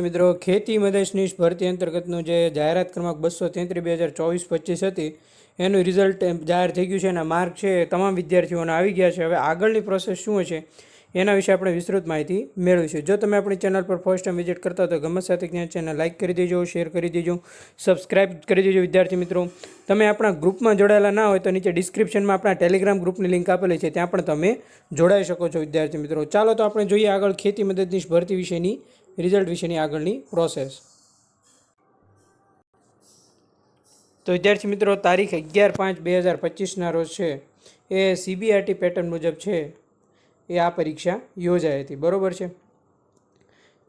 મિત્રો, ખેતી મદદનીશ ભરતી અંતર્ગતનું જે જાહેરાત ક્રમાંક બસો તેત્રીસ બે હજાર ચોવીસ પચીસ હતી, એનું રિઝલ્ટ જાહેર થઈ ગયું છે. એના માર્ક છે તમામ વિદ્યાર્થીઓના આવી ગયા છે. હવે આગળની પ્રોસેસ શું છે એના વિશે આપણે વિસ્તૃત માહિતી મેળવીશું જો તમે આપણી ચેનલ પર ફર્સ્ટ ટાઈમ વિઝિટ કરતા હોય તો ગમત સાથે જ્ઞાન ચેનલ લાઇક કરી દેજો શેર કરી દેજો સબસ્ક્રાઇબ કરી દેજો વિદ્યાર્થી મિત્રો. તમે આપણા ગ્રુપમાં જોડાયેલા ના હોય તો નીચે ડિસ્ક્રિપ્શનમાં આપણા ટેલિગ્રામ ગ્રુપની લિંક આપેલી છે. ત્યાં પણ તમે જોડાઈ શકો છો વિદ્યાર્થી મિત્રો. ચાલો તો આપણે જોઈએ આગળ ખેતી મદદનીશ ભરતી વિશેની રિઝલ્ટ વિશેની આગળની પ્રોસેસ તો વિદ્યાર્થી મિત્રો, તારીખ અગિયાર પાંચ બે હજાર પચીસના રોજ છે. એ સીબીઆરટી પેટર્ન મુજબ છે. એ આ પરીક્ષા યોજાઈ હતી. બરોબર છે?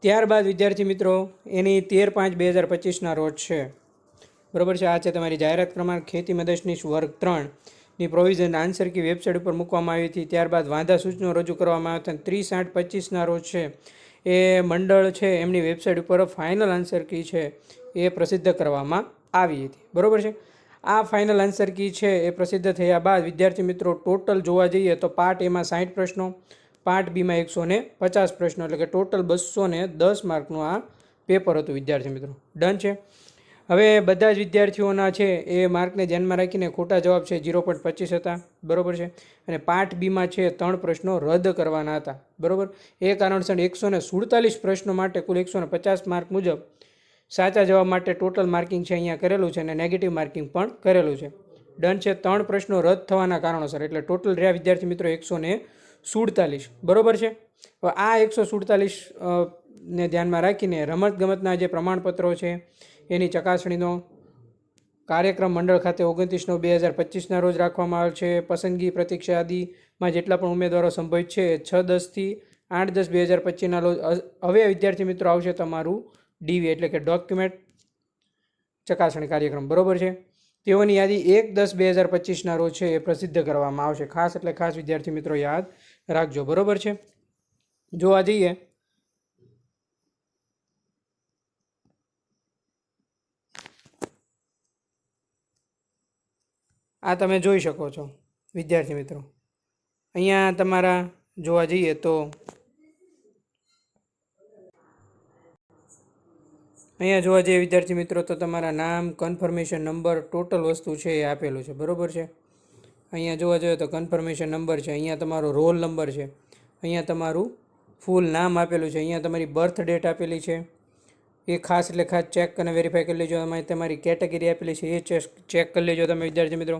ત્યારબાદ, વિદ્યાર્થી મિત્રો, એની તેર પાંચ બે હજાર પચીસના રોજ છે. બરોબર છે? આ છે તમારી જાહેરાત ક્રમાંક ખેતી મદદનીશ વર્ગ ત્રણની પ્રોવિઝન આન્સર કી વેબસાઇટ ઉપર મૂકવામાં આવી હતી. ત્યારબાદ, વાંધા સૂચનો રજૂ કરવામાં આવ્યા હતા. ત્રીસ આઠ પચીસના રોજ છે. એ મંડળ છે, એમની વેબસાઇટ ઉપર ફાઇનલ આન્સર કી છે, એ પ્રસિદ્ધ કરવામાં આવી હતી. બરોબર છે? આ ફાઇનલ આન્સર કી છે એ પ્રસિદ્ધ થયા બાદ વિદ્યાર્થી મિત્રો ટોટલ જોવા જઈએ તો પાર્ટ એમાં સાઠ પ્રશ્નો પાર્ટ બીમાં એકસો ને પચાસ પ્રશ્નો, એટલે કે ટોટલ બસો ને દસ માર્કનું આ પેપર હતું વિદ્યાર્થી મિત્રો. ડન છે? હવે બધા જ વિદ્યાર્થીઓના છે એ માર્કને ધ્યાનમાં રાખીને ખોટા જવાબ છે ઝીરો પોઈન્ટ પચીસ હતા. બરાબર છે? અને પાર્ટ બીમાં છે ત્રણ પ્રશ્નો રદ કરવાના હતા. બરોબર? એ કારણસર એકસો ને સુડતાલીસ પ્રશ્નો માટે કુલ એકસો ને પચાસ માર્ક મુજબ સાચા જવાબ માટે ટોટલ માર્કિંગ છે અહીંયા કરેલું છે અને નેગેટિવ માર્કિંગ પણ કરેલું છે. ડન છે ત્રણ પ્રશ્નો રદ થવાના કારણોસર, એટલે ટોટલ રહ્યા વિદ્યાર્થી મિત્રો એકસો ને સુડતાલીસ. બરોબર છે? આ એકસો સુડતાલીસ ને ધ્યાનમાં રાખીને રમતગમતના જે પ્રમાણપત્રો છે, એની ચકાસણીનો કાર્યક્રમ મંડળ ખાતે ઓગણત્રીસ નવ બે હજાર પચીસના રોજ રાખવામાં આવ્યો છે. પસંદગી પ્રતીક્ષા આદિમાં જેટલા પણ ઉમેદવારો સંભવિત છે, છ દસથી આઠ દસ બે હજાર પચીસના રોજ. હવે વિદ્યાર્થી મિત્રો આવશે તમારું ડીવી એટલે કે ડોક્યુમેન્ટ ચકાસણી કાર્યક્રમ. બરોબર છે? તેઓની યાદી એક દસ બે હજાર પચીસના રોજ છે એ પ્રસિદ્ધ કરવામાં આવશે. ખાસ એટલે ખાસ વિદ્યાર્થી મિત્રો યાદ રાખજો. બરોબર છે? જોવા જઈએ. આ તમે જોઈ શકો છો. વિદ્યાર્થી મિત્રો. અહીંયા તમારા જોવા જઈએ તો અહીંયા જોવા જઈએ વિદ્યાર્થી મિત્રો, તો તમારા નામ કન્ફર્મેશન નંબર ટોટલ વસ્તુ છે એ આપેલું છે. બરોબર છે? અહીંયા જોવા જોઈએ તો કન્ફર્મેશન નંબર છે, અહીંયા તમારો રોલ નંબર છે, અહીંયા તમારું ફૂલ નામ આપેલું છે, અહીંયા તમારી બર્થ ડેટ આપેલી છે. એ ખાસ એટલે ખાસ ચેક અને વેરીફાઈ કરી લેજો. તમારી તમારી કેટેગરી આપેલી છે, એ ચેક કરી લેજો તમે વિદ્યાર્થી મિત્રો.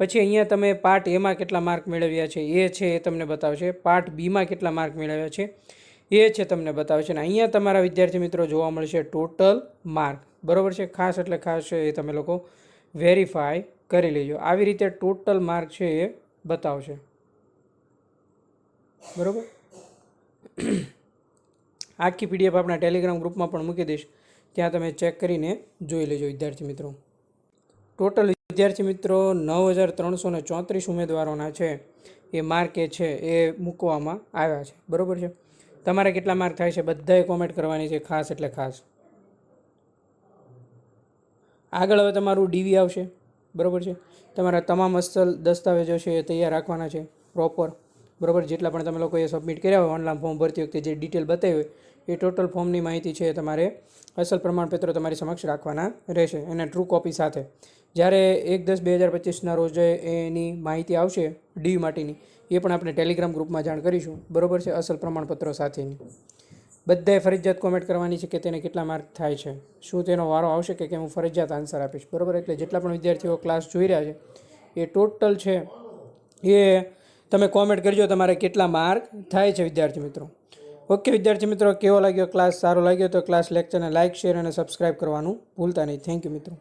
પછી અહીંયા તમે પાર્ટ એમાં કેટલા માર્ક મેળવ્યા છે, એ છે એ તમને બતાવશે. પાર્ટ બીમાં કેટલા માર્ક મેળવ્યા છે એ છે તમને બતાવે છે. અને અહીંયા તમારા વિદ્યાર્થી મિત્રો જોવા મળશે ટોટલ માર્ક. બરાબર છે? ખાસ એટલે ખાસ એ તમે લોકો વેરીફાઈ કરી લેજો. આવી રીતે ટોટલ માર્ક છે એ બતાવશે. બરાબર? આખી પીડીએફ આપણા ટેલિગ્રામ ગ્રુપમાં પણ મૂકી દઈશ. ત્યાં તમે ચેક કરીને જોઈ લેજો વિદ્યાર્થી મિત્રો. ટોટલ વિદ્યાર્થી મિત્રો નવ હજાર ત્રણસો ચોત્રીસ ઉમેદવારોના છે. એ માર્ક છે એ મૂકવામાં આવ્યા છે. બરાબર છે? તમારે કેટલા માર્ક થાય છે? બધાએ કોમેન્ટ કરવાની છે, ખાસ એટલે ખાસ. આગળ હવે તમારું ડીવી આવશે. બરાબર છે? તમારા તમામ અસલ દસ્તાવેજો છે એ તૈયાર રાખવાના છે પ્રોપર બરાબર? જેટલા પણ તમે લોકોએ સબમિટ કર્યા હોય ઓનલાઈન ફોર્મ ભરતી વખતે જે ડિટેલ બતાવી હોય, એ ટોટલ ફોર્મની માહિતી છે તમારે અસલ પ્રમાણપત્રો તમારી સમક્ષ રાખવાના રહેશે એને ટ્રુ કોપી સાથે. જ્યારે એક દસ બે હજાર પચીસના રોજ એની માહિતી આવશે ડી માટેની એ પણ આપણે ટેલિગ્રામ ગ્રુપમાં જાણ કરીશું. બરોબર છે? અસલ પ્રમાણપત્રો સાથેની. બધાએ ફરજિયાત કોમેન્ટ કરવાની છે કે તેને કેટલા માર્ક થાય છે? શું તેનો વારો આવશે કે હું ફરજિયાત આન્સર આપીશ. બરોબર? એટલે જેટલા પણ વિદ્યાર્થીઓ ક્લાસ જોઈ રહ્યા છે, એ ટોટલ છે, એ તમે કોમેન્ટ કરજો તમારે કેટલા માર્ક થાય છે વિદ્યાર્થી મિત્રો. ઓકે વિદ્યાર્થી મિત્રો, કેવો લાગ્યો ક્લાસ સારો લાગ્યો તો ક્લાસ લેક્ચરને લાઇક શેર અને સબસ્ક્રાઇબ કરવાનું ભૂલતા નહીં. થેન્ક યુ મિત્રો.